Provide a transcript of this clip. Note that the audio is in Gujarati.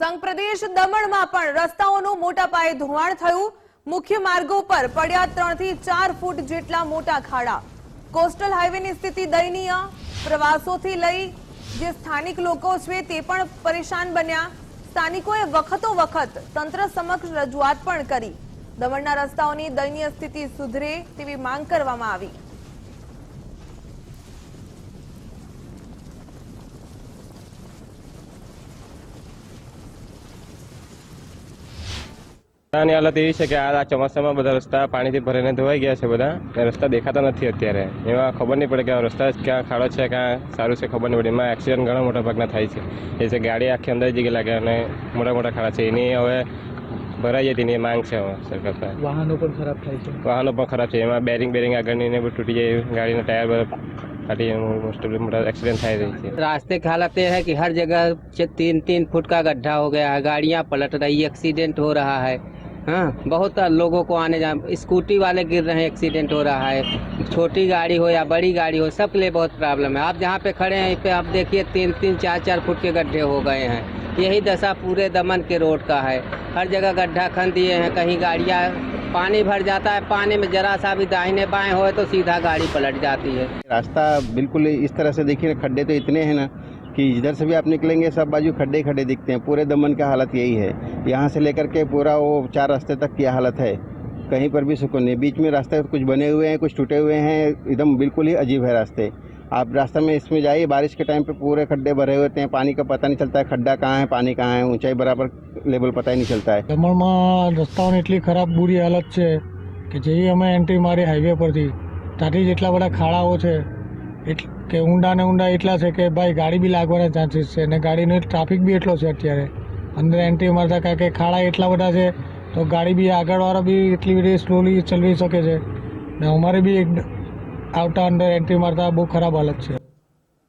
સંઘ પ્રદેશ દમણમાં પણ રસ્તાઓનું મોટા પાયે ધોવાણ થયું. મુખ્ય માર્ગો પર પડ્યા ત્રણથી ચાર ફૂટ જેટલા મોટા ખાડા. કોસ્ટલ હાઈવેની સ્થિતિ દયનીય. પ્રવાસોથી લઈ જે સ્થાનિક લોકો છે તે પણ પરેશાન બન્યા. સ્થાનિકોએ વખતો વખત તંત્ર સમક્ષ રજૂઆત પણ કરી. દમણના રસ્તાઓની દયનીય સ્થિતિ સુધરે તેવી માંગ કરવામાં આવી. રસ્તાની હાલત એવી છે કે આ ચોમાસામાં બધા રસ્તા પાણીથી ભરીને ધોવાઈ ગયા છે બધા. રસ્તા દેખાતા નથી અત્યારે. એમાં ખબર નહીં પડે કે આ રસ્તા ક્યાં ખાડો છે, ક્યાં સારું છે ખબર નહીં પડે. એમાં એક્સિડન્ટ ઘણા મોટા ભાગના થાય છે. એ છે ગાડી આખી અંદર જગ્યા લાગે અને મોટા મોટા ખાડા છે. એની હવે ભરાઈ જાય તેની માંગ છે હવે સરકાર પાસે વાહનો પણ ખરાબ થાય છે વાહનો પણ ખરાબ છે એમાં બેરિંગ બેરિંગ આગળની ને બધું તૂટી જાય ગાડીના ટાયર બધા ફાટી જાય મોસ્ટ ઓફ મોટા એક્સિડન્ટ થાય રહી છે रास्ते की हालत ये है कि हर जगह च- तीन तीन फुट का गड्ढा हो गया है गाड़ियां पलट रही एक्सीडेंट हो रहा है हाँ बहुत लोगों को आने जाने स्कूटी वाले गिर रहे हैं एक्सीडेंट हो रहा है छोटी गाड़ी हो या बड़ी गाड़ी हो सबके लिए बहुत प्रॉब्लम है आप जहाँ पे खड़े हैं इस पे आप देखिए तीन तीन चार चार फुट के गड्ढे हो गए हैं यही दशा पूरे दमन के रोड का है। हर जगह गड्ढा खन दिए हैं, कहीं गाड़ियाँ, पानी भर जाता है, पानी में जरा सा भी दाहिने बाएँ हो तो सीधा गाड़ी पलट जाती है। रास्ता बिल्कुल इस तरह से देखिए, खड्डे तो इतने हैं ना कि इधर से भी आप निकलेंगे, सब बाजू खड्डे खड्डे दिखते हैं। पूरे दमन का हालत यही है। यहाँ से लेकर के पूरा वो चार रास्ते तक की हालत है। कहीं पर भी सुकून नहीं। बीच में रास्ते कुछ बने हुए हैं, कुछ टूटे हुए हैं, एकदम बिल्कुल ही अजीब है रास्ते। आप रास्ते में इसमें जाइए बारिश के टाइम पे पूरे खड्डे भरे हुए होते हैं पानी का पता नहीं चलता है खड्डा कहाँ है पानी कहाँ है ऊंचाई बराबर लेवल पता ही नहीं चलता है દમણમાં રસ્તાઓની એટલી ખરાબ બુરી હાલત છે કે જેવી અમે એન્ટ્રી મારી હાઈવે પરથી ત્યાંથી જ એટલા બધા ખાડાઓ છે એટલ- કે ઊંડા ને ઊંડા એટલા છે કે ભાઈ ગાડી બી લાગવાના ચાન્સીસ છે અને ગાડીનો ટ્રાફિક બી એટલો છે અત્યારે અંદર એન્ટ્રી મારતા કારણ કે ખાડા એટલા બધા છે તો ગાડી બી આગળવાળા બી એટલી બધી સ્લોલી ચલાવી શકે છે ને અમારે બી એક આવતા અંદર એન્ટ્રી મારતા બહુ ખરાબ હાલત છે.